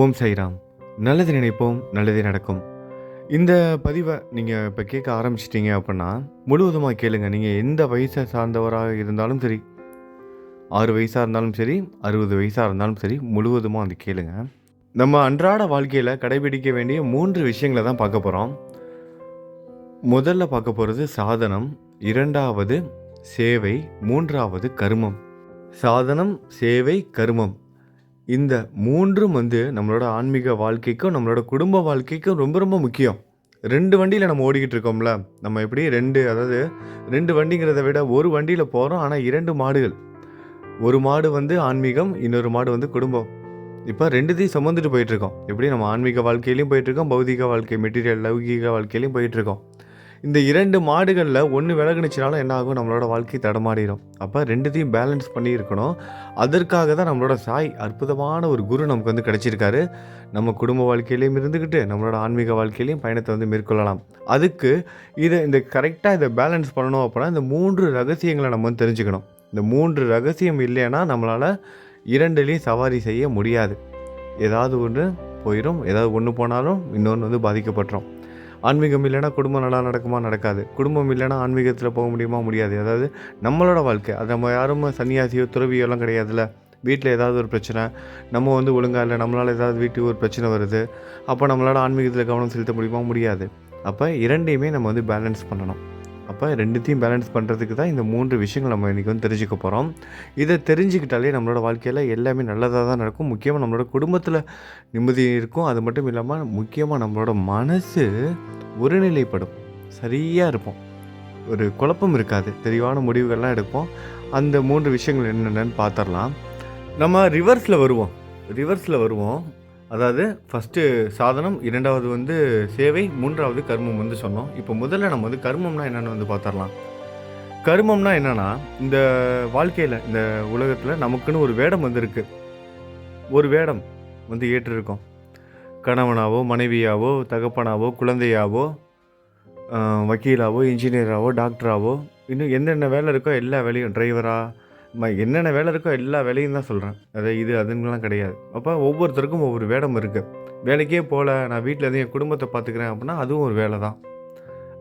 ஓம் சைராம் நல்லது நினைப்போம் நல்லதே நடக்கும். இந்த பதிவை நீங்கள் இப்போ கேட்க ஆரம்பிச்சிட்டீங்க அப்படின்னா முழுவதுமாக கேளுங்க. நீங்கள் எந்த வயசை சார்ந்தவராக இருந்தாலும் சரி ஆறு வயசாக இருந்தாலும் சரி அறுபது வயசாக இருந்தாலும் சரி முழுவதுமாக வந்து கேளுங்க. நம்ம அன்றாட வாழ்க்கையில் கடைபிடிக்க வேண்டிய மூன்று விஷயங்களை தான் பார்க்க போகிறோம் முதல்ல பார்க்க போகிறது சாதனம் இரண்டாவது சேவை மூன்றாவது கருமம். சாதனம் சேவை கருமம். இந்த மூன்றும் வந்து நம்மளோட ஆன்மீக வாழ்க்கைக்கும் நம்மளோட குடும்ப வாழ்க்கைக்கும் ரொம்ப ரொம்ப முக்கியம். ரெண்டு வண்டியில் நம்ம ஓடிக்கிட்டு இருக்கோம்ல நம்ம எப்படி ரெண்டு அதாவது ரெண்டு வண்டிங்கிறத விட ஒரு வண்டியில் போகிறோம் ஆனால் இரண்டு மாடுகள். ஒரு மாடு வந்து ஆன்மீகம் இன்னொரு மாடு வந்து குடும்பம். இப்போ ரெண்டுத்தையும் சுமந்துட்டு போயிட்டுருக்கோம் எப்படி நம்ம ஆன்மீக வாழ்க்கையிலையும் போயிட்டுருக்கோம் பௌதிக வாழ்க்கை மெட்டீரியல் லௌகீக வாழ்க்கையிலையும் போயிட்டுருக்கோம் இந்த இரண்டு மாடுகளில் ஒன்று விலகுனுச்சுனாலும் என்ன ஆகும்? நம்மளோட வாழ்க்கை தடமாடிடும் அப்போ ரெண்டுத்தையும் பேலன்ஸ் பண்ணி இருக்கணும். அதற்காக தான் நம்மளோட சாய் அற்புதமான ஒரு குரு நமக்கு வந்து கிடைச்சிருக்காரு. நம்ம குடும்ப வாழ்க்கையிலையும் இருந்துக்கிட்டு நம்மளோட ஆன்மீக வாழ்க்கையிலையும் பயணத்தை வந்து மேற்கொள்ளலாம். அதுக்கு இதை இந்த கரெக்டாக இதை பேலன்ஸ் பண்ணணும் அப்படின்னா இந்த மூன்று ரகசியங்களை நம்ம வந்து தெரிஞ்சுக்கணும். இந்த மூன்று ரகசியம் இல்லைன்னா நம்மளால் இரண்டுலேயும் சவாரி செய்ய முடியாது. ஏதாவது ஒன்று போயிடும் ஏதாவது ஒன்று போனாலும் இன்னொன்று வந்து பாதிக்கப்பட்டுரும். ஆன்மீகம் இல்லைன்னா குடும்பம் நல்லா நடக்குமா? நடக்காது. குடும்பம் இல்லைன்னா ஆன்மீகத்தில் போக முடியுமா? முடியாது. அதாவது நம்மளோட வாழ்க்கை அது நம்ம யாரும் சன்னியாசியோ துறவியோ எல்லாம் கிடையாதுல்ல. வீட்டில் ஏதாவது ஒரு பிரச்சனை நம்ம வந்து ஒழுங்காக இல்லை நம்மளால் ஏதாவது வீட்டுக்கு ஒரு பிரச்சனை வருது அப்போ நம்மளால் ஆன்மீகத்தில் கவனம் செலுத்த முடியுமா? முடியாது. அப்போ இரண்டையுமே நம்ம வந்து பேலன்ஸ் பண்ணணும். அப்போ ரெண்டுத்தையும் பேலன்ஸ் பண்ணுறதுக்கு தான் இந்த மூன்று விஷயங்கள் நம்ம இன்றைக்கி வந்து தெரிஞ்சுக்க போகிறோம் இதை தெரிஞ்சுக்கிட்டாலே நம்மளோட வாழ்க்கையில் எல்லாமே நல்லதாக தான் நடக்கும். முக்கியமாக நம்மளோட குடும்பத்தில் நிம்மதி இருக்கும். அது மட்டும் இல்லாமல் முக்கியமாக நம்மளோட மனசு ஒருநிலைப்படும். சரியாக இருப்போம். ஒரு குழப்பம் இருக்காது. தெளிவான முடிவுகள்லாம் எடுப்போம். அந்த மூன்று விஷயங்கள் என்னென்னு பார்த்துடலாம். நம்ம ரிவர்ஸில் வருவோம். ரிவர்ஸில் வருவோம். அதாவது ஃபஸ்ட்டு சாதனம் இரண்டாவது வந்து சேவை மூன்றாவது கர்மம் வந்து சொன்னோம். இப்போ முதல்ல நம்ம வந்து கர்மம்னா என்னென்னு வந்து பார்த்துடலாம். கர்மம்னா என்னென்னா இந்த வாழ்க்கையில் இந்த உலகத்தில் நமக்குன்னு ஒரு வேடம் வந்துருக்கு ஒரு வேடம் வந்து ஏற்றிருக்கோம். கணவனாவோ மனைவியாவோ தகப்பனாவோ குழந்தையாவோ வக்கீலாவோ இன்ஜினியராகவோ டாக்டராகவோ இன்னும் என்னென்ன வேலை இருக்கோ எல்லா வேலையும் டிரைவராக என்னென்ன வேலை இருக்கோ எல்லா வேலையும் தான் சொல்கிறேன் அது இது அதுங்கெலாம் கிடையாது. அப்போ ஒவ்வொருத்தருக்கும் ஒவ்வொரு வேடம் இருக்குது வேலைக்கே போகல நான் வீட்டில் எதுவும் என் குடும்பத்தை பார்த்துக்கிறேன் அப்படின்னா அதுவும் ஒரு வேலை தான்.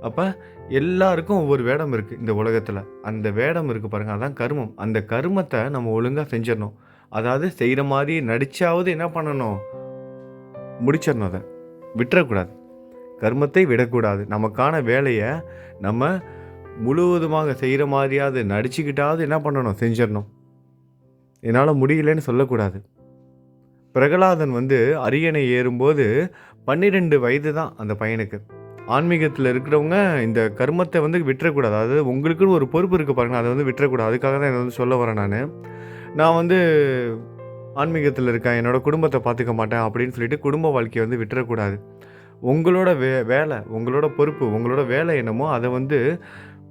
அப்போ எல்லாருக்கும் ஒவ்வொரு வேடம் இருக்குது இந்த உலகத்தில். அந்த வேடம் இருக்குது பாருங்கள் அதான் கர்மம். அந்த கருமத்தை நம்ம ஒழுங்காக செஞ்சிடணும். அதாவது செய்கிற மாதிரி நடிச்சாவது என்ன பண்ணணும்? முடிச்சிடணும் அதை. விட்டுறக்கூடாது. கர்மத்தை விடக்கூடாது. நமக்கான வேலையை நம்ம முழுவதுமாக செய்கிற மாதிரியாவது நடிச்சுக்கிட்டாவது என்ன பண்ணணும் செஞ்சிடணும். என்னால் முடியலன்னு சொல்லக்கூடாது. பிரகலாதன் வந்து அரியணை ஏறும்போது பன்னிரெண்டு வயது தான் அந்த பையனுக்கு. ஆன்மீகத்தில் இருக்கிறவங்க இந்த கர்மத்தை வந்து விட்டுறக்கூடாது. அதாவது உங்களுக்குன்னு ஒரு பொறுப்பு இருக்குது பாருங்க அதை வந்து விட்டுறக்கூடாது. அதுக்காக தான் என்னை வந்து சொல்ல வரேன் நான். நான் வந்து ஆன்மீகத்தில் இருக்கேன் என்னோடய குடும்பத்தை பார்த்துக்க மாட்டேன் அப்படின்னு சொல்லிட்டு குடும்ப வாழ்க்கையை வந்து விட்டுறக்கூடாது. உங்களோட வே வேலை உங்களோட பொறுப்பு உங்களோட வேலை என்னமோ அதை வந்து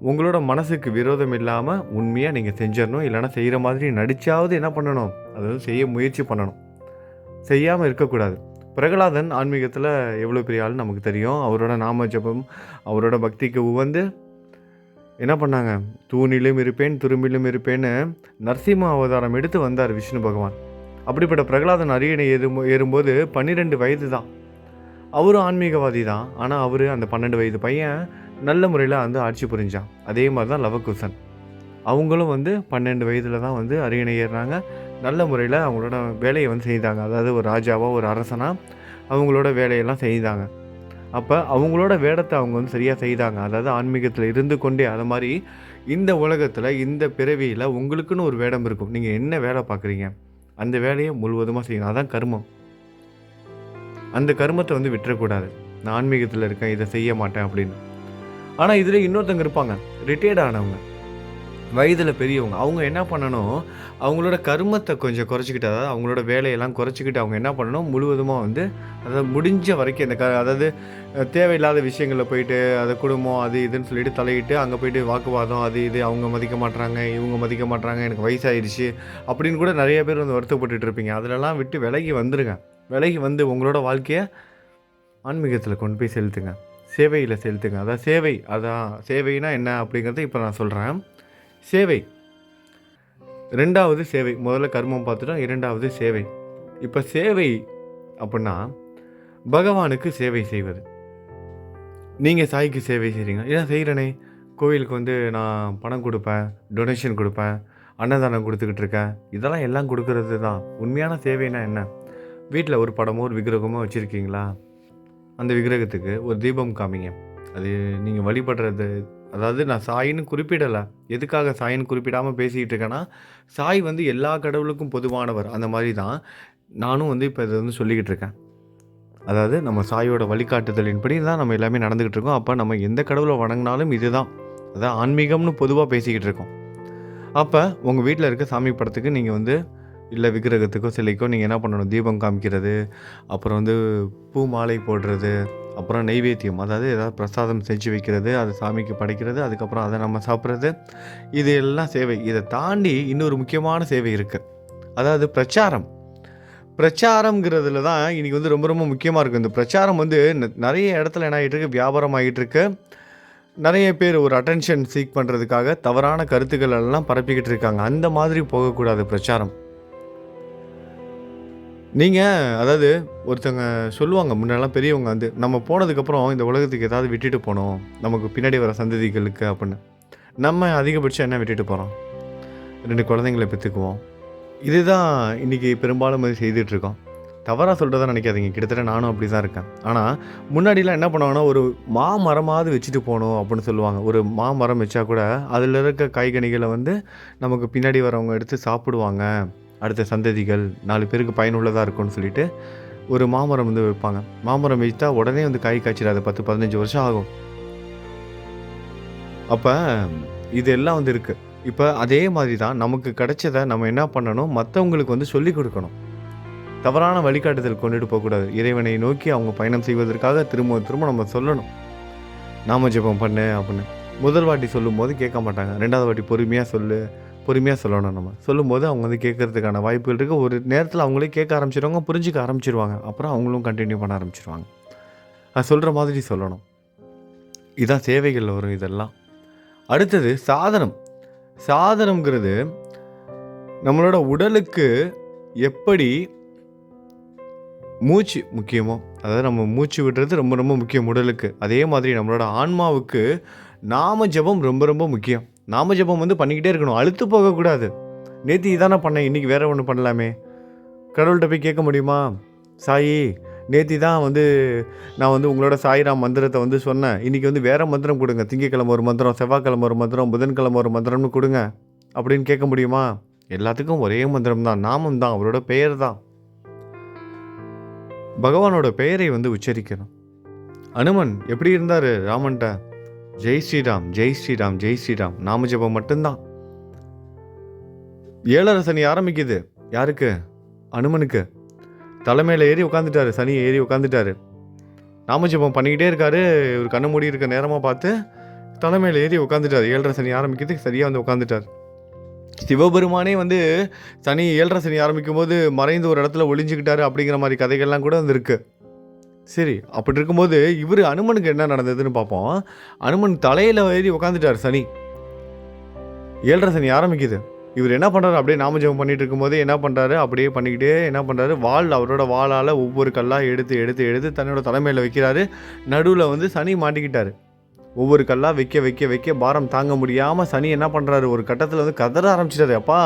உங்களோட மனசுக்கு விரோதம் இல்லாமல் உண்மையாக நீங்கள் செஞ்சிடணும். இல்லைன்னா செய்கிற மாதிரி நடிச்சாவது என்ன பண்ணணும்? அதாவது செய்ய முயற்சி பண்ணணும். செய்யாமல் இருக்கக்கூடாது. பிரகலாதன் ஆன்மீகத்தில் எவ்வளோ பெரிய ஆள் நமக்கு தெரியும். அவரோட நாம ஜபம் அவரோட பக்திக்கு உவந்து என்ன பண்ணாங்க? தூணிலும் இருப்பேன் துரும்பிலும் இருப்பேன்னு நரசிம்ம அவதாரம் எடுத்து வந்தார் விஷ்ணு பகவான். அப்படிப்பட்ட பிரகலாதன் அரியணை ஏறும் ஏறும்போது பன்னிரெண்டு வயது தான் அவரும் ஆன்மீகவாதி தான் ஆனால் அவர் அந்த பன்னெண்டு வயது பையன் நல்ல முறையில் வந்து ஆட்சி புரிஞ்சான். அதே மாதிரி தான் லவகுசன் அவங்களும் வந்து பன்னெண்டு வயதில் தான் வந்து அரியணை ஏறினாங்க. நல்ல முறையில் அவங்களோட வேலையை வந்து செய்தாங்க. அதாவது ஒரு ராஜாவோ ஒரு அரசனாக அவங்களோட வேலையெல்லாம் செய்தாங்க. அப்போ அவங்களோட வேடத்தை அவங்க வந்து சரியாக செய்தாங்க. அதாவது ஆன்மீகத்தில் இருந்து கொண்டே அது மாதிரி இந்த உலகத்தில் இந்த பிறவியில் உங்களுக்குன்னு ஒரு வேடம் இருக்கும். நீங்கள் என்ன வேலை பார்க்குறீங்க? அந்த வேலையை முழுவதுமாக செய்யணும் அதான் கர்மம். அந்த கர்மத்தை வந்து விட்டுறக்கூடாது. நான் ஆன்மீகத்தில் இருக்கேன் இதை செய்ய மாட்டேன் அப்படின்னு. ஆனால் இதில் இன்னொருத்தங்க இருப்பாங்க. ரிட்டையர்ட் ஆனவங்க. வயதில் பெரியவங்க. அவங்க என்ன பண்ணணும்? அவங்களோட கர்மத்தை கொஞ்சம் குறைச்சிக்கிட்டு அதாவது அவங்களோட வேலையெல்லாம் குறைச்சிக்கிட்டு அவங்க என்ன பண்ணணும்? முழுவதுமாக வந்து அதாவது முடிஞ்ச வரைக்கும் இந்த க அதாவது தேவையில்லாத விஷயங்களில் போயிட்டு அது குடும்பம் அது இதுன்னு சொல்லிட்டு தலையிட்டு அங்கே போயிட்டு வாக்குவாதம் அது இது அவங்க மதிக்க மாட்றாங்க இவங்க மதிக்க மாட்றாங்க எனக்கு வயசாயிருச்சு அப்படின்னு கூட நிறைய பேர் வந்து வருத்தப்பட்டுட்டு இருப்பீங்க. அதிலெல்லாம் விட்டு விலகி வந்துடுங்க விலகி வந்து உங்களோட வாழ்க்கையை ஆன்மீகத்தில் கொண்டு போய் செலுத்துங்க. சேவையில் செலுத்துங்க. அதான் சேவை அதான் சேவைனா என்ன அப்படிங்கிறத இப்போ நான் சொல்கிறேன் சேவை. ரெண்டாவது சேவை முதல்ல கர்மம் பார்த்துட்டோம் இரண்டாவது சேவை. இப்போ சேவை அப்படின்னா பகவானுக்கு சேவை செய்வது. நீங்கள் சாய்க்கு சேவை செய்கிறீங்க ஏன் செய்கிறனே கோவிலுக்கு வந்து நான் பணம் கொடுப்பேன் டொனேஷன் கொடுப்பேன் அன்னதானம் கொடுத்துக்கிட்டு இருக்கேன். இதெல்லாம் எல்லாம் கொடுக்கறது தான் உண்மையான சேவைனா என்ன? வீட்டில் ஒரு படமோ ஒரு விக்கிரகமோ வச்சுருக்கீங்களா? அந்த விக்கிரகத்துக்கு ஒரு தீபம் காமிங்க. அது நீங்கள் வழிபடுறது அதாவது நான் சாயின்னு குறிப்பிடலை. எதுக்காக சாயின்னு குறிப்பிடாமல் பேசிக்கிட்டு இருக்கேன்னா சாய் வந்து எல்லா கடவுளுக்கும் பொதுவானவர். அந்த மாதிரி தான் நானும் வந்து இப்போ இதை வந்து சொல்லிக்கிட்டு இருக்கேன். அதாவது நம்ம சாயோட வழிகாட்டுதலின்படி தான் நம்ம எல்லாமே நடந்துக்கிட்டு இருக்கோம். அப்போ நம்ம எந்த கடவுளை வணங்கினாலும் இதுதான். அதான் ஆன்மீகம்னு பொதுவாக பேசிக்கிட்டு இருக்கோம். அப்போ உங்கள் வீட்டில் இருக்க சாமி படத்துக்கு நீங்கள் வந்து இல்லை விக்கிரகத்துக்கோ சிலைக்கோ நீங்கள் என்ன பண்ணணும்? தீபம் காமிக்கிறது அப்புறம் வந்து பூ மாலை போடுறது அப்புறம் நெய்வேத்தியம். அதாவது ஏதாவது பிரசாதம் செஞ்சு வைக்கிறது அது சாமிக்கு படைக்கிறது அதுக்கப்புறம் அதை நம்ம சாப்பிட்றது. இது எல்லாம் சேவை. இதை தாண்டி இன்னொரு முக்கியமான சேவை இருக்குது அதாவது பிரச்சாரம். பிரச்சாரங்கிறதுல தான் இன்றைக்கி வந்து ரொம்ப ரொம்ப முக்கியமாக இருக்குது இந்த பிரச்சாரம் வந்து ந- நிறைய இடத்துல என்ன ஆகிட்டு இருக்கு? வியாபாரம் ஆகிட்டு இருக்கு. நிறைய பேர் ஒரு அட்டென்ஷன் சீக் பண்ணுறதுக்காக தவறான கருத்துக்கள் எல்லாம் பரப்பிக்கிட்டு இருக்காங்க. அந்த மாதிரி போகக்கூடாது பிரச்சாரம். நீங்கள் அதாவது ஒருத்தவங்க சொல்லுவாங்க முன்னெல்லாம் பெரியவங்க வந்து நம்ம போனதுக்கப்புறம் இந்த உலகத்துக்கு ஏதாவது விட்டுட்டு போனோம். நமக்கு பின்னாடி வர சந்ததிகளுக்கு அப்படின்னு. நம்ம அதிகபட்சம் என்ன விட்டுட்டு போகிறோம் ரெண்டு குழந்தைங்களை பெற்றுக்குவோம் இதுதான் இன்றைக்கி பெரும்பாலும் வந்து செய்துட்டு இருக்கோம் தவறாக சொல்கிறதா நினைக்காதீங்க. கிட்டத்தட்ட நானும் அப்படி தான் இருக்கேன். ஆனால் முன்னாடிலாம் என்ன பண்ணுவாங்கன்னா ஒரு மாமரமாவது வச்சுட்டு போகணும் அப்படின்னு சொல்லுவாங்க. ஒரு மாமரம் வச்சா கூட அதில் இருக்க காய்கனிகளை வந்து நமக்கு பின்னாடி வரவங்க எடுத்து சாப்பிடுவாங்க. அடுத்த சந்ததிகள் நாலு பேருக்கு பயனுள்ளதாக இருக்கும்னு சொல்லிட்டு ஒரு மாமரம் வந்து வைப்பாங்க. மாமரம் வைத்தா உடனே வந்து காய் காய்ச்சிடாது பத்து பதினஞ்சு வருஷம் ஆகும். அப்போ இதெல்லாம் வந்து இருக்குது இப்போ அதே மாதிரி தான் நமக்கு கிடைச்சதை நம்ம என்ன பண்ணணும்? மற்றவங்களுக்கு வந்து சொல்லிக் கொடுக்கணும். தவறான வழிகாட்டுதல் கொண்டுட்டு போகக்கூடாது. இறைவனை நோக்கி அவங்க பயணம் செய்வதற்காக திரும்ப திரும்ப நம்ம சொல்லணும். நாம ஜெபம் பண்ணு அப்படின்னு. முதல் வாட்டி சொல்லும்போது கேட்க மாட்டாங்க. ரெண்டாவது வாட்டி பொறுமையாக சொல்லு. பொறுமையாக சொல்லணும் நம்ம. சொல்லும்போது அவங்க வந்து கேட்கறதுக்கான வாய்ப்புகள் இருக்குது ஒரு நேரத்தில் அவங்களே கேட்க ஆரம்பிச்சிருவாங்க புரிஞ்சிக்க ஆரம்பிச்சிருவாங்க. அப்புறம் அவங்களும் கண்டினியூ பண்ண ஆரம்பிச்சிருவாங்க. அது சொல்கிற மாதிரி சொல்லணும். இதுதான் சேவைகளில் வரும் இதெல்லாம். அடுத்தது சாதனம். சாதனம்ங்கிறது நம்மளோட உடலுக்கு எப்படி மூச்சு முக்கியமோ அதாவது நம்ம மூச்சு விடுறது ரொம்ப ரொம்ப முக்கியம் உடலுக்கு. அதே மாதிரி நம்மளோட ஆன்மாவுக்கு நாம ஜெபம் ரொம்ப ரொம்ப முக்கியம். நாம ஜபம் வந்து பண்ணிக்கிட்டே இருக்கணும். அழுத்து போகக்கூடாது. நேற்று இதானே பண்ணேன். இன்றைக்கி வேறு ஒன்று பண்ணலாமே. கடவுள்கிட்ட போய் கேட்க முடியுமா? சாயி நேத்தி தான் வந்து நான் வந்து உங்களோட சாய்ராம் மந்திரத்தை வந்து சொன்னேன். இன்றைக்கி வந்து வேறு மந்திரம் கொடுங்க. திங்கக்கிழமை ஒரு மந்திரம் செவ்வாய்க்கிழமை ஒரு மந்திரம் புதன்கிழமை ஒரு மந்திரம்னு கொடுங்க. அப்படின்னு கேட்க முடியுமா? எல்லாத்துக்கும் ஒரே மந்திரம் தான். நாமம் தான். அவரோட பெயர் தான். பகவானோட பெயரை வந்து உச்சரிக்கணும். அனுமன் எப்படி இருந்தார் ராமன்ட்ட? ஜெய் ஸ்ரீராம் ஜெய் ஸ்ரீராம் ஜெய் ஸ்ரீராம். நாம ஜபம் மட்டும்தான். ஏழரை சனி ஆரம்பிக்குது. யாருக்கு? அனுமனுக்கு. தலைமையில் ஏறி உட்காந்துட்டாரு சனி ஏறி உட்காந்துட்டாரு நாமஜெபம் பண்ணிக்கிட்டே இருக்காரு. ஒரு கண்ணு மூடி இருக்க நேரமாக பார்த்து தலைமையில் ஏறி உட்காந்துட்டார் ஏழரை சனி ஆரம்பிக்கிறதுக்கு சரியாக வந்து உட்காந்துட்டார் சிவபெருமானே வந்து சனி ஏழரை சனி ஆரம்பிக்கும் போது மறைந்து ஒரு இடத்துல ஒளிஞ்சுக்கிட்டாரு அப்படிங்கிற மாதிரி கதைகள்லாம் கூட வந்துருக்கு. சரி அப்படி இருக்கும்போது இவர் அனுமனுக்கு என்ன நடந்ததுன்னு பார்ப்போம். அனுமன் தலையில் ஏறி உட்காந்துட்டார் சனி. ஏழரை சனி ஆரம்பிக்குது. இவர் என்ன பண்ணுறாரு அப்படியே நாமஜபம் பண்ணிட்டு இருக்கும்போது என்ன பண்ணுறாரு அப்படியே பண்ணிக்கிட்டே என்ன பண்ணுறாரு வால் அவரோட வாளால் ஒவ்வொரு கல்லாக எடுத்து எடுத்து எடுத்து தன்னோட தலைமையில் வைக்கிறாரு. நடுவில் வந்து சனி மாட்டிக்கிட்டாரு. ஒவ்வொரு கல்லாக வைக்க வைக்க வைக்க பாரம் தாங்க முடியாமல் சனி என்ன பண்ணுறாரு ஒரு கட்டத்தில் வந்து கதற ஆரம்பிச்சிட்டாரு. அப்பா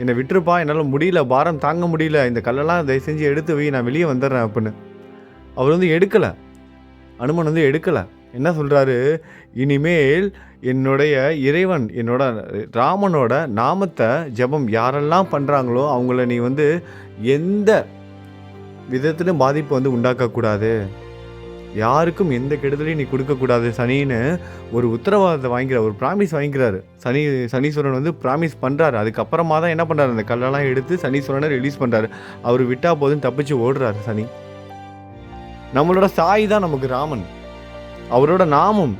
என்னை விட்டுருப்பா என்னால் முடியல பாரம் தாங்க முடியல. இந்த கல்லெல்லாம் தயவு செஞ்சு எடுத்து வை நான் வெளியே வந்துடுறேன் அப்படின்னு. அவர் வந்து எடுக்கலை. அனுமன் வந்து எடுக்கலை. என்ன சொல்கிறாரு இனிமேல் என்னுடைய இறைவன் என்னோட ராமனோட நாமத்தை ஜெபம் யாரெல்லாம் பண்ணுறாங்களோ அவங்கள நீ வந்து எந்த விதத்திலும் பாதிப்பு வந்து உண்டாக்கக்கூடாது. யாருக்கும் எந்த கெடுதலையும் நீ கொடுக்கக்கூடாது. சனின்னு ஒரு உத்தரவாதத்தை வாங்கிக்கிறார் ஒரு ப்ராமிஸ் வாங்கிக்கிறாரு. சனி சனீஸ்வரன் வந்து ப்ராமிஸ் பண்ணுறாரு அதுக்கப்புறமா தான் என்ன பண்ணுறாரு அந்த கல்லெல்லாம் எடுத்து சனீஸ்வரனை ரிலீஸ் பண்ணுறாரு அவர் விட்டால் போதும் தப்பிச்சு ஓடுறாரு சனி. நம்மளோட சாய் தான் நமக்கு ராமன். அவரோட நாமம்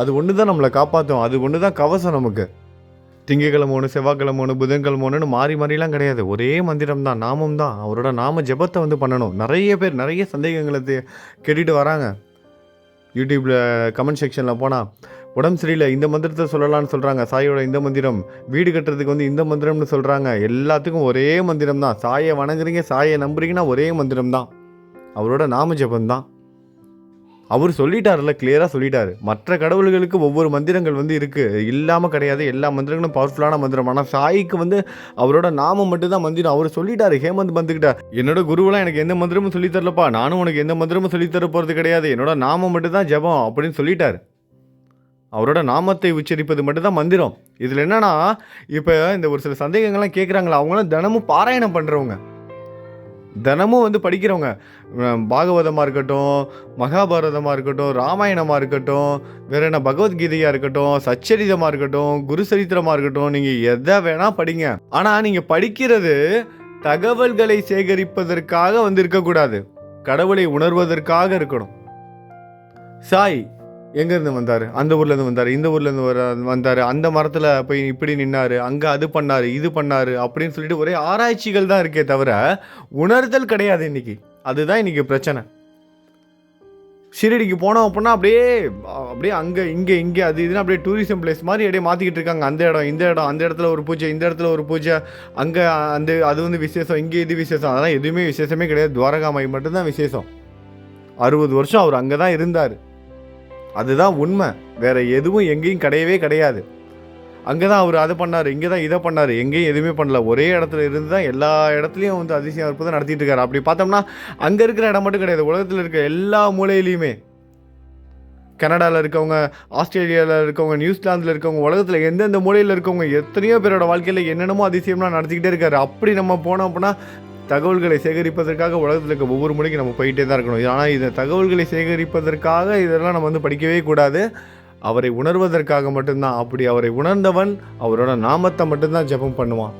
அது ஒன்று தான் நம்மளை காப்பாற்றும் அது ஒன்று தான் கவசம் நமக்கு. திங்கக்கிழமை ஒன்று செவ்வாய்க்கிழமை ஒன்று புதன்கிழமை ஒன்றுன்னு மாறி மாறிலாம் கிடையாது. ஒரே மந்திரம் தான் நாமம் தான். அவரோட நாம ஜெபத்தை வந்து பண்ணணும். நிறைய பேர் நிறைய சந்தேகங்களை கேட்டுட்டு வராங்க. யூடியூப்பில் கமெண்ட் செக்ஷனில் போனால் உடம்பு சரியில்லை இந்த மந்திரத்தை சொல்லலாம்னு சொல்கிறாங்க சாயோட இந்த மந்திரம் வீடு கட்டுறதுக்கு வந்து இந்த மந்திரம்னு சொல்கிறாங்க எல்லாத்துக்கும் ஒரே மந்திரம் தான். சாயை வணங்குறீங்க சாயை நம்புறீங்கன்னா ஒரே மந்திரம் தான். அவரோட நாம ஜெபம் தான் அவர் சொல்லிட்டார்ல கிளியராக சொல்லிட்டாரு. மற்ற கடவுள்களுக்கு ஒவ்வொரு மந்திரங்கள் வந்து இருக்குது இல்லாமல் கிடையாது. எல்லா மந்திரங்களும் பவர்ஃபுல்லான மந்திரம். ஆனால் சாய்க்கு வந்து அவரோட நாமம் மட்டும்தான் மந்திரம். அவர் சொல்லிட்டாரு. ஹேமந்த் பந்துக்கிட்ட என்னோட குருவெலாம் எனக்கு எந்த மந்திரமும் சொல்லித் தரலப்பா. நானும் உனக்கு எந்த மந்திரமும் சொல்லித்தர போகிறது கிடையாது. என்னோட நாமம் மட்டும்தான் ஜெபம் அப்படின்னு சொல்லிட்டாரு. அவரோட நாமத்தை உச்சரிப்பது மட்டும்தான் மந்திரம். இதில் என்னன்னா இப்போ இந்த ஒரு சில சந்தேகங்கள்லாம் கேட்குறாங்களா அவங்களாம் தினமும் பாராயணம் பண்ணுறவங்க தினமும் வந்து படிக்கிறவங்க பாகவதமாக இருக்கட்டும் மகாபாரதமாக இருக்கட்டும் ராமாயணமாக இருக்கட்டும் வேற என்ன பகவத்கீதையாக இருக்கட்டும் சச்சரிதமாக இருக்கட்டும் குரு சரித்திரமாக இருக்கட்டும் நீங்கள் எதை வேணால் படிங்க. ஆனால் நீங்கள் படிக்கிறது தகவல்களை சேகரிப்பதற்காக வந்து இருக்கக்கூடாது. கடவுளை உணர்வதற்காக இருக்கணும். சாய் எங்கேருந்து வந்தார்? அந்த ஊர்லேருந்து வந்தார் இந்த ஊர்லேருந்து வர வந்தார் அந்த மரத்தில் போய் இப்படி நின்னார் அங்கே அது பண்ணார் இது பண்ணார் அப்படின்னு சொல்லிட்டு ஒரே ஆராய்ச்சிகள் தான் இருக்கே தவிர உணர்தல் கிடையாது இன்னைக்கு. அதுதான் இன்னைக்கு பிரச்சனை. ஷிரடிக்கு போனோம் அப்படின்னா அப்படியே அப்படியே அங்கே இங்கே இங்கே அது இதுன்னு அப்படியே டூரிசம் பிளேஸ் மாதிரி அப்படியே மாற்றிக்கிட்டு இருக்காங்க. அந்த இடம் இந்த இடம் அந்த இடத்துல ஒரு பூஜை இந்த இடத்துல ஒரு பூஜை அங்கே அந்த அது வந்து விசேஷம் இங்கே இது விசேஷம். அதெல்லாம் எதுவுமே விசேஷமே கிடையாது. துவாரகாமாய் மட்டும்தான் விசேஷம். அறுபது வருஷம் அவர் அங்கே தான் இருந்தார். அதுதான் உண்மை. வேற எதுவும் எங்கேயும் கிடையவே கிடையாது. அங்கே தான் அவர் அதை பண்ணார் இங்கே தான் இதை பண்ணார் எங்கேயும் எதுவுமே பண்ணல. ஒரே இடத்துல இருந்து தான் எல்லா இடத்துலையும் வந்து அதிசயம் அற்புதம் நடத்திட்டு இருக்காரு. அப்படி பார்த்தோம்னா அங்கே இருக்கிற இடம் மட்டும் கிடையாது. உலகத்தில் இருக்க எல்லா மூலையிலையுமே. கனடாவில் இருக்கவங்க ஆஸ்திரேலியாவில் இருக்கவங்க நியூசிலாந்தில் இருக்கவங்க உலகத்தில் எந்தெந்த மூலையில் இருக்கவங்க எத்தனையோ பேரோட வாழ்க்கையில் என்னென்னமோ அதிசயம்லாம் நடத்திக்கிட்டே இருக்காரு. அப்படி நம்ம போனோம் அப்படின்னா தகவல்களை சேகரிப்பதற்காக உலகத்தில் இருக்க ஒவ்வொரு மொழிக்கும் நம்ம போயிட்டே தான் இருக்கணும். ஆனால் இந்த தகவல்களை சேகரிப்பதற்காக இதெல்லாம் நம்ம வந்து படிக்கவே கூடாது. அவரை உணர்வதற்காக மட்டும்தான். அப்படி அவரை உணர்ந்தவன் அவரோட நாமத்தை மட்டும்தான் ஜெபம் பண்ணுவான்.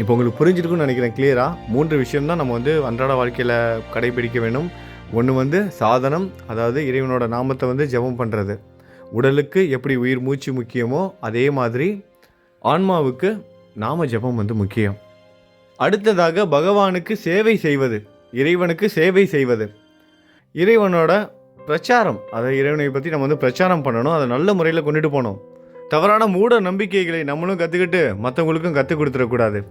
இப்போ உங்களுக்கு புரிஞ்சிருக்குன்னு நினைக்கிறேன் கிளியராக மூன்று விஷயம்தான் நம்ம வந்து அன்றாட வாழ்க்கையில் கடைபிடிக்க வேணும் ஒன்று வந்து சாதனம் அதாவது இறைவனோட நாமத்தை வந்து ஜெபம் பண்ணுறது உடலுக்கு எப்படி உயிர் மூச்சு முக்கியமோ அதே மாதிரி ஆன்மாவுக்கு நாம ஜெபம் வந்து முக்கியம். அடுத்ததாக பகவானுக்கு சேவை செய்வது இறைவனுக்கு சேவை செய்வது. இறைவனோட பிரச்சாரம் அதை இறைவனை பற்றி நம்ம வந்து பிரச்சாரம் பண்ணணும் அதை நல்ல முறையில் கொண்டுட்டு போகணும். தவறான மூட நம்பிக்கைகளை நம்மளும் கற்றுக்கிட்டு மற்றவங்களுக்கும் கற்றுக் கொடுத்துடக்கூடாது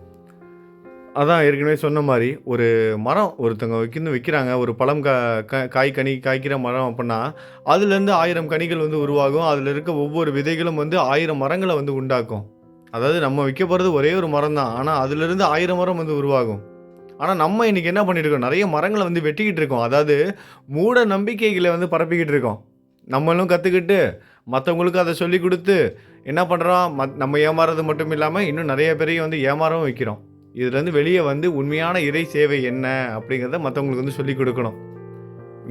அதான் ஏற்கனவே சொன்ன மாதிரி ஒரு மரம் ஒருத்தவங்க வைக்கணும் வைக்கிறாங்க. ஒரு பழம் கா க- காய் கனி காய்க்கிற மரம் அப்படின்னா அதுலேருந்து ஆயிரம் கனிகள் வந்து உருவாகும். அதில் இருக்க ஒவ்வொரு விதைகளும் வந்து ஆயிரம் மரங்களை வந்து உண்டாக்கும். அதாவது நம்ம வைக்க போகிறது ஒரே ஒரு மரம் தான் ஆனால் அதுலேருந்து ஆயிரம் மரம் வந்து உருவாகும். ஆனால் நம்ம இன்னைக்கு என்ன பண்ணிட்டு இருக்கோம்? நிறைய மரங்களை வந்து வெட்டிக்கிட்டு இருக்கோம். அதாவது மூட நம்பிக்கைகளை வந்து பரப்பிக்கிட்டு இருக்கோம். நம்மளும் கற்றுக்கிட்டு மற்றவங்களுக்கு அதை சொல்லி கொடுத்து என்ன பண்ணுறோம் மத் நம்ம ஏமாறுறது மட்டும் இல்லாமல் இன்னும் நிறைய பேரையும் வந்து ஏமாறவும் வைக்கிறோம். இதுலேருந்து வெளியே வந்து உண்மையான இறை சேவை என்ன அப்படிங்கிறத மற்றவங்களுக்கு வந்து சொல்லிக் கொடுக்கணும்.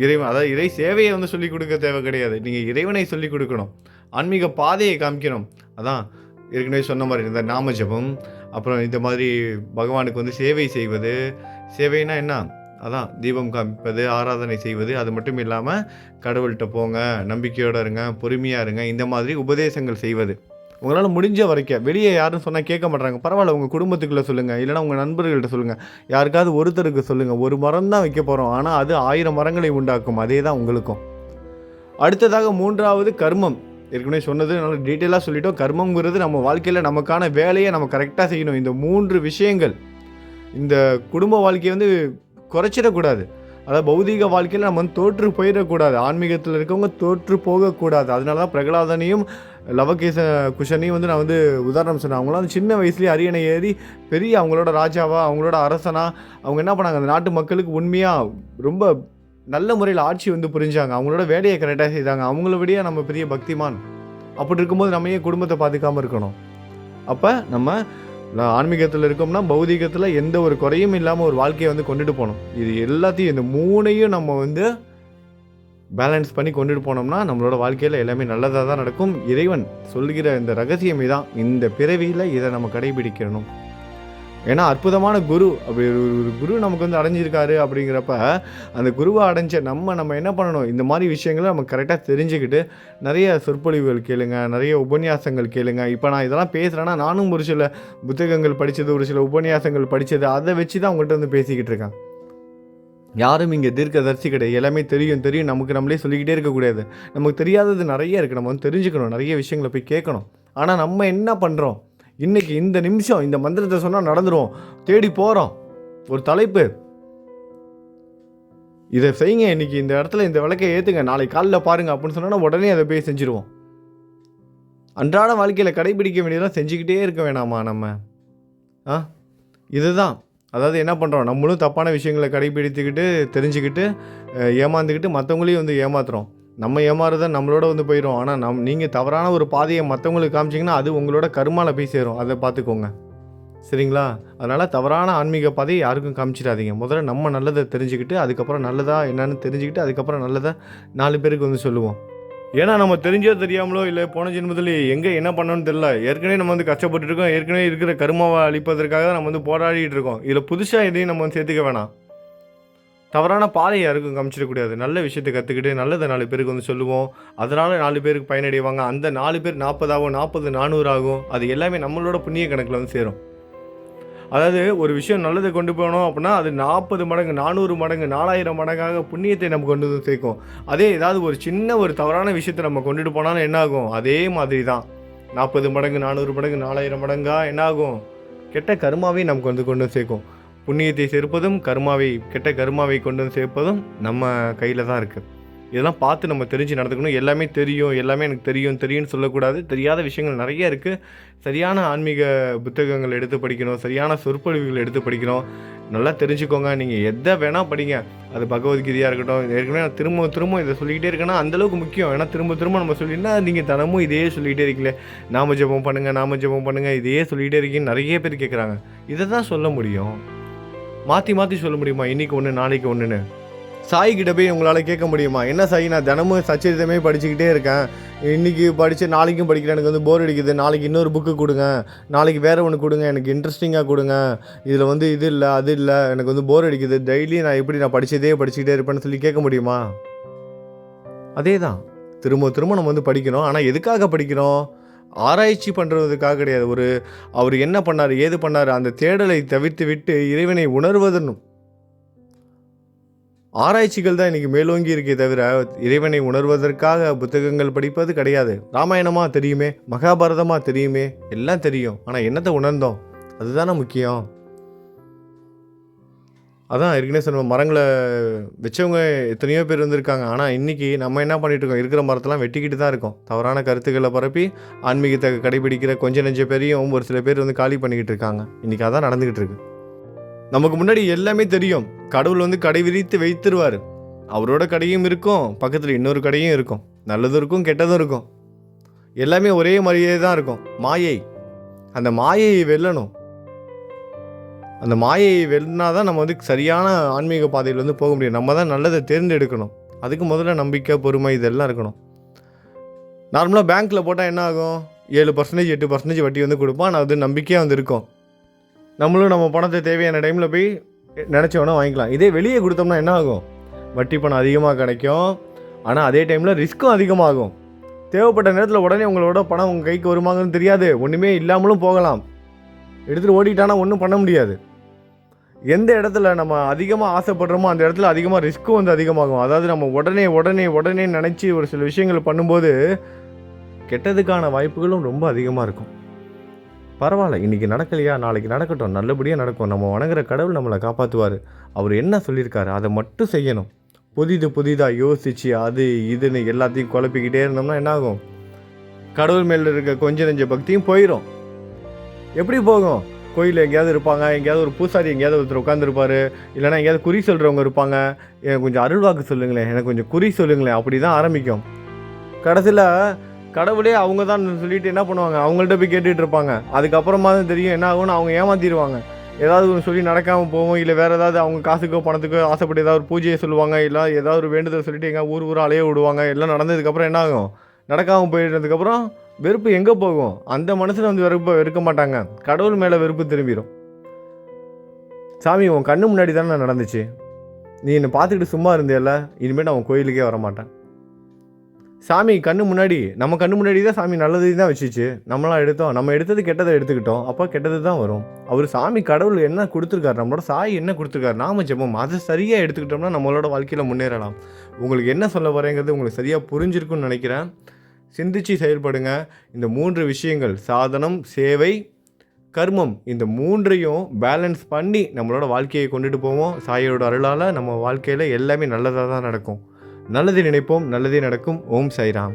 இறைவன் அதாவது இறை சேவையை வந்து சொல்லி கொடுக்க தேவை கிடையாது. நீங்கள் இறைவனை சொல்லி கொடுக்கணும். ஆன்மீக பாதையை காமிக்கணும். அதான் ஏற்கனவே சொன்ன மாதிரி இந்த நாம அப்புறம் இந்த மாதிரி பகவானுக்கு வந்து சேவை செய்வது. சேவைனா என்ன? அதான் தீபம் காமிப்பது ஆராதனை செய்வது. அது மட்டும் இல்லாமல் கடவுள்கிட்ட போங்க நம்பிக்கையோடு இருங்க பொறுமையாக இருங்க. இந்த மாதிரி உபதேசங்கள் செய்வது. உங்களால் முடிஞ்ச வரைக்கும் வெளியே யாரும் சொன்னால் கேட்க மாட்டாங்க பரவாயில்ல உங்கள் குடும்பத்துக்குள்ளே சொல்லுங்கள் இல்லைனா உங்கள் நண்பர்கள்ட்ட சொல்லுங்கள் யாருக்காவது ஒருத்தருக்கு சொல்லுங்கள் ஒரு மரம் தான் வைக்க போகிறோம் ஆனால் அது ஆயிரம் மரங்களை உண்டாக்கும். அதே தான் உங்களுக்கும். அடுத்ததாக மூன்றாவது கர்மம். ஏற்கனவே சொன்னது நல்லா டீட்டெயிலாக சொல்லிட்டோம். கர்மங்கிறது நம்ம வாழ்க்கையில் நமக்கான வேலையை நம்ம கரெக்டாக செய்யணும். இந்த மூன்று விஷயங்கள். இந்த குடும்ப வாழ்க்கையை வந்து குறைச்சிடக்கூடாது. அதாவது பௌதீக வாழ்க்கையில் நம்ம வந்து தோற்று போயிடக்கூடாது. ஆன்மீகத்தில் இருக்கவங்க தோற்று போகக்கூடாது. அதனால தான் பிரகலாதனையும் லவகேச குஷனையும் வந்து நான் வந்து உதாரணம் சொன்னேன். அவங்களாம் சின்ன வயசுலேயே அரியணை ஏறி பெரிய அவங்களோட ராஜாவா அவங்களோட அரசனா அவங்க என்ன பண்ணாங்க? அந்த நாட்டு மக்களுக்கு உண்மையாக ரொம்ப நல்ல முறையில் ஆட்சி வந்து புரிஞ்சாங்க. அவங்களோட வேலையை கரெக்டாக செய்தாங்க. அவங்கள விடையே நம்ம பெரிய பக்திமான். அப்படி இருக்கும்போது நம்ம ஏன் குடும்பத்தை பாதுகாமல் இருக்கணும்? அப்போ நம்ம ஆன்மீகத்தில் இருக்கோம்னா பௌதீகத்தில் எந்த ஒரு குறையும் இல்லாமல் ஒரு வாழ்க்கையை வந்து கொண்டுட்டு போகணும். இது எல்லாத்தையும் இந்த மூணையும் நம்ம வந்து பேலன்ஸ் பண்ணி கொண்டுட்டு போனோம்னா நம்மளோட வாழ்க்கையில் எல்லாமே நல்லதாக தான் நடக்கும். இறைவன் சொல்கிற இந்த ரகசியமே தான். இந்த பிறவியில் இதை நம்ம கடைபிடிக்கணும். ஏன்னா அற்புதமான குரு அப்படி ஒரு குரு நமக்கு வந்து அடைஞ்சிருக்காரு அப்படிங்கிறப்ப அந்த குருவை அடைஞ்ச நம்ம நம்ம என்ன பண்ணணும்? இந்த மாதிரி விஷயங்களை நம்ம கரெக்டாக தெரிஞ்சுக்கிட்டு நிறைய சொற்பொழிவுகள் கேளுங்க நிறைய உபன்யாசங்கள் கேளுங்க. இப்போ நான் இதெல்லாம் பேசுகிறேன்னா நானும் ஒரு சில புத்தகங்கள் படித்தது ஒரு சில உபன்யாசங்கள் படித்தது அதை வச்சு தான் உங்கள்கிட்ட வந்து பேசிக்கிட்டு இருக்கேன். யாரும் இங்கே தீர்க்க தரிசி கிடையாது எல்லாமே தெரியும் தெரியும். நமக்கு நம்மளே சொல்லிக்கிட்டே இருக்கக்கூடாது. நமக்கு தெரியாதது நிறைய இருக்குது நம்ம வந்து தெரிஞ்சுக்கணும் நிறைய விஷயங்களை போய் கேட்கணும். ஆனால் நம்ம என்ன பண்ணுறோம் இன்னைக்கு இந்த நிமிஷம் இந்த மந்திரத்தை சொன்னால் நடந்துடும் தேடி போகிறோம் ஒரு தலைப்பு. இதை செய்யுங்க இன்னைக்கு இந்த இடத்துல இந்த விளக்கை ஏற்றுங்க நாளைக்கு காலைல பாருங்க அப்படின்னு சொன்னால் உடனே அதை போய் செஞ்சுருவோம். அன்றாட வாழ்க்கையில் கடைபிடிக்க வேண்டியதெல்லாம் செஞ்சுக்கிட்டே இருக்க வேணாமா நம்ம? ஆ? இதுதான். அதாவது என்ன பண்ணுறோம் நம்மளும் தப்பான விஷயங்களை கடைபிடித்துக்கிட்டு தெரிஞ்சுக்கிட்டு ஏமாந்துக்கிட்டு மற்றவங்களையும் வந்து ஏமாத்துறோம். நம்ம ஏமாறுதான் நம்மளோட வந்து போயிடும் ஆனால் நம் நீங்கள் தவறான ஒரு பாதையை மற்றவங்களுக்கு காமிச்சிங்கன்னா அது உங்களோட கருமாவில் போய் சேரும். அதை பார்த்துக்கோங்க. சரிங்களா? அதனால் தவறான ஆன்மீக பாதையை யாருக்கும் காமிச்சிடாதீங்க. முதல்ல நம்ம நல்லதை தெரிஞ்சுக்கிட்டு அதுக்கப்புறம் நல்லதா என்னன்னு தெரிஞ்சுக்கிட்டு அதுக்கப்புறம் நல்லதை நாலு பேருக்கு வந்து சொல்லுவோம். ஏன்னா நம்ம தெரிஞ்சோ தெரியாமலோ இல்லை போன ஜென்மத்தில் எங்கே என்ன பண்ணணும்னு தெரியல. ஏற்கனவே நம்ம வந்து கஷ்டப்பட்டு இருக்கோம் ஏற்கனவே இருக்கிற கருமாவை அழிப்பதற்காக தான் நம்ம வந்து போராடிட்டு இருக்கோம். இதில் புதுசாக எதையும் நம்ம வந்து சேர்த்துக்க வேணாம். தவறான பாதையை யாருக்கும் காமிச்சிடக்கூடாது நல்ல விஷயத்தை கற்றுக்கிட்டு நல்லதை நாலு பேருக்கு வந்து சொல்லுவோம். அதனால் நாலு பேருக்கு பயனடைவாங்க. அந்த நாலு பேர் நாற்பதாகும் நாற்பது நானூறு ஆகும். அது எல்லாமே நம்மளோட புண்ணிய கணக்கில் வந்து சேரும். அதாவது ஒரு விஷயம் நல்லதை கொண்டு போகணும் அப்படின்னா அது நாற்பது மடங்கு நானூறு மடங்கு நாலாயிரம் மடங்காக புண்ணியத்தை நம்ம கொண்டு வந்து சேர்க்கும். அதே ஏதாவது ஒரு சின்ன ஒரு தவறான விஷயத்தை நம்ம கொண்டுட்டு போனாலும் என்னாகும் அதே மாதிரி தான். நாற்பது மடங்கு நானூறு மடங்கு நாலாயிரம் மடங்கா என்னாகும் கெட்ட கருமாவே நமக்கு வந்து கொண்டு வந்து சேர்க்கும். புண்ணியத்தை சேர்ப்பதும் கர்மாவை கெட்ட கர்மாவை கொண்டு வந்து சேர்ப்பதும் நம்ம கையில் தான் இருக்குது இதெல்லாம் பார்த்து நம்ம தெரிஞ்சு நடந்துக்கணும். எல்லாமே தெரியும் எல்லாமே எனக்கு தெரியும் தெரியும்னு சொல்லக்கூடாது. தெரியாத விஷயங்கள் நிறைய இருக்குது சரியான ஆன்மீக புத்தகங்கள் எடுத்து படிக்கணும் சரியான சொற்பொழிவுகள் எடுத்து படிக்கணும். நல்லா தெரிஞ்சுக்கோங்க. நீங்கள் எதை வேணால் படிங்க. அது பகவத்கீதையாக இருக்கட்டும் ஏற்கனவே நான் திரும்ப திரும்ப இதை சொல்லிக்கிட்டே இருக்கேன்னா அந்தளவுக்கு முக்கியம். ஏன்னா திரும்ப திரும்ப நம்ம சொல்லினா நீங்கள் தினமும் இதையே சொல்லிகிட்டே இருக்கீங்களே. நாம ஜெபம் பண்ணுங்கள் நாம ஜெபம் பண்ணுங்கள் இதையே சொல்லிகிட்டே இருக்கீங்கன்னு நிறைய பேர் கேட்குறாங்க இதை தான் சொல்ல முடியும். மாற்றி மாற்றி சொல்ல முடியுமா? இன்றைக்கி ஒன்று நாளைக்கு ஒன்றுன்னு சாய் கிட்ட போய் உங்களால் கேட்க முடியுமா? என்ன சாய் நான் தினமும் சச்சரிதமே படிச்சுக்கிட்டே இருக்கேன். இன்றைக்கி படித்து நாளைக்கும் படிக்கிறேன். எனக்கு வந்து போர் அடிக்குது. நாளைக்கு இன்னொரு புக்கு கொடுங்க. நாளைக்கு வேறு ஒன்று கொடுங்க. எனக்கு இன்ட்ரெஸ்டிங்காக கொடுங்க. இதில் வந்து இது இல்லை அது இல்லை. எனக்கு வந்து போர் அடிக்குது. டெய்லி நான் எப்படி நான் படித்ததே படிச்சுக்கிட்டே இருப்பேன்னு சொல்லி கேட்க முடியுமா? அதே தான் திரும்ப திரும்ப நம்ம வந்து படிக்கிறோம் ஆனால் எதுக்காக படிக்கிறோம்? ஆராய்ச்சி பண்ணுறதுக்காக கிடையாது. ஒரு அவர் என்ன பண்ணார் ஏது பண்ணார் அந்த தேடலை தவிர்த்து விட்டு இறைவனை உணர்வதனும். ஆராய்ச்சிகள் தான் இன்றைக்கி மேலோங்கி இருக்கே தவிர இறைவனை உணர்வதற்காக புத்தகங்கள் படிப்பது கிடையாது. ராமாயணமாக தெரியுமே மகாபாரதமாக தெரியுமே எல்லாம் தெரியும். ஆனால் என்னத்தை உணர்ந்தோம்? அதுதானே முக்கியம். அதான் ஏற்கனவே சொன்ன மரங்களை வச்சவங்க எத்தனையோ பேர் வந்திருக்காங்க ஆனால் இன்றைக்கி நம்ம என்ன பண்ணிகிட்ருக்கோம் இருக்கோம்? இருக்கிற மரத்தெல்லாம் வெட்டிக்கிட்டு தான் இருக்கோம். தவறான கருத்துக்களை பரப்பி ஆன்மீகத்தை கடைபிடிக்கிற கொஞ்ச நெஞ்ச பேரையும் ஒரு சில பேர் வந்து காலி பண்ணிக்கிட்டு இருக்காங்க. இன்றைக்கி அதான் நடந்துக்கிட்டு இருக்கு. நமக்கு முன்னாடி எல்லாமே தெரியும். கடவுள் வந்து கடை விரித்து வைத்திருவார். அவரோட கடையும் இருக்கும். பக்கத்தில் இன்னொரு கடையும் இருக்கும். நல்லதும் இருக்கும் கெட்டதும் இருக்கும். எல்லாமே ஒரே மாதிரியே தான் இருக்கும். மாயை. அந்த மாயையை வெல்லணும். அந்த மாயையை வெல்லினா தான் நம்ம வந்து சரியான ஆன்மீக பாதையில் வந்து போக முடியும். நம்ம தான் நல்லதை தேர்ந்தெடுக்கணும். அதுக்கு முதல்ல நம்பிக்கை பொறுமை இதெல்லாம் இருக்கணும். நார்மலாக பேங்க்கில் போட்டால் என்ன ஆகும்? ஏழு பர்சன்டேஜ் எட்டு பர்சன்டேஜ் வட்டி வந்து கொடுப்பான். ஆனால் அது நம்பிக்கையாக வந்து இருக்கும். நம்மளும் நம்ம பணத்தை தேவையான டைமில் போய் நினச்சோன்னா வாங்கிக்கலாம். இதே வெளியே கொடுத்தோம்னா என்ன ஆகும்? வட்டி பணம் அதிகமாக கிடைக்கும். ஆனால் அதே டைமில் ரிஸ்க்கும் அதிகமாகும். தேவைப்பட்ட நேரத்தில் உடனே உங்களோட பணம் உங்கள் கைக்கு வருமாங்கன்னு தெரியாது. ஒன்றுமே இல்லாமலும் போகலாம். எடுத்துகிட்டு ஓடிட்டானா ஒன்றும் பண்ண முடியாது. எந்த இடத்துல நம்ம அதிகமாக ஆசைப்படுறோமோ அந்த இடத்துல அதிகமாக ரிஸ்க்கும் வந்து அதிகமாகும். அதாவது நம்ம உடனே உடனே உடனே நினச்சி ஒரு சில விஷயங்கள் பண்ணும்போது கெட்டதுக்கான வாய்ப்புகளும் ரொம்ப அதிகமாக இருக்கும். பரவாயில்ல இன்றைக்கி நடக்கலையா? நாளைக்கு நடக்கட்டும். நல்லபடியாக நடக்கும். நம்ம வணங்குற கடவுள் நம்மளை காப்பாற்றுவார் அவர் என்ன சொல்லியிருக்காரு? அதை மட்டும் செய்யணும். புதிது புதிதாக யோசித்து அது இதுன்னு எல்லாத்தையும் குழப்பிக்கிட்டே இருந்தோம்னா என்னாகும்? கடவுள் மேலே இருக்க கொஞ்ச நெஞ்ச பக்தியும் போயிடும் எப்படி போகும்? கோயிலில் எங்கேயாவது இருப்பாங்க எங்கேயாவது ஒரு பூசாரி எங்கேயாவது ஒருத்தர் உட்காந்துருப்பாரு இல்லைன்னா எங்கேயாவது குறி சொல்கிறவங்க இருப்பாங்க. எனக்கு கொஞ்சம் அருள்வாக்கு சொல்லுங்களேன். எனக்கு கொஞ்சம் குறி சொல்லுங்களேன். அப்படி தான் ஆரம்பிக்கும். கடைசியில் கடவுளே அவங்க தான் சொல்லிட்டு என்ன பண்ணுவாங்க? அவங்கள்ட்ட போய் கேட்டுட்டு இருப்பாங்க. அதுக்கப்புறமா தான் தெரியும் என்ன ஆகும்னு அவங்க ஏமாத்திடுவாங்க. ஏதாவது ஒன்று சொல்லி நடக்காமல் போவோம் இல்லை வேறு ஏதாவது அவங்க காசுக்கோ பணத்துக்கோ ஆசைப்பட்டு ஏதாவது ஒரு பூஜையை சொல்லுவாங்க இல்லை ஏதாவது ஒரு வேண்டுதல் சொல்லிட்டு எங்கள் ஊர் ஊர் அலைய விடுவாங்க எல்லாம் நடந்ததுக்கப்புறம் என்ன ஆகும்? நடக்காமல் போயிட்டதுக்கப்புறம் வெறுப்பு எங்கே போகும்? அந்த மனசில் வந்து வெறுப்ப வெறுக்க மாட்டாங்க. கடவுள் மேலே வெறுப்பு திரும்பிடும் சாமி உன் கண்ணு முன்னாடி தானே நடந்துச்சு. நீ என்னை பார்த்துக்கிட்டு சும்மா இருந்தியல்ல இனிமேல் நான் உன் கோயிலுக்கே வர மாட்டேன் சாமி கண்ணு முன்னாடி நம்ம கண்ணு முன்னாடி தான் சாமி நல்லது தான் வச்சுச்சு. நம்மளாம் எடுத்தோம். நம்ம எடுத்தது கெட்டதை எடுத்துக்கிட்டோம். அப்போ கெட்டது தான் வரும். அவர் சாமி கடவுள் என்ன கொடுத்துருக்காரு? நம்மளோட சாய் என்ன கொடுத்துருக்காரு? நாம ஜெபம். அதை சரியாக எடுத்துக்கிட்டோம்னா நம்மளோட வாழ்க்கையில் முன்னேறலாம். உங்களுக்கு என்ன சொல்ல வரேங்கிறது உங்களுக்கு சரியாக புரிஞ்சிருக்குன்னு நினைக்கிறேன். சிந்திச்சு செயல்படுங்க. இந்த மூன்று விஷயங்கள் சாதனம் சேவை கர்மம் இந்த மூன்றையும் பேலன்ஸ் பண்ணி நம்மளோட வாழ்க்கையை கொண்டுட்டு போவோம். சாயோட அருளால் நம்ம வாழ்க்கையில் எல்லாமே நல்லதாக தான் நடக்கும். நல்லது நினைப்போம் நல்லதே நடக்கும். ஓம் சாய்ராம்.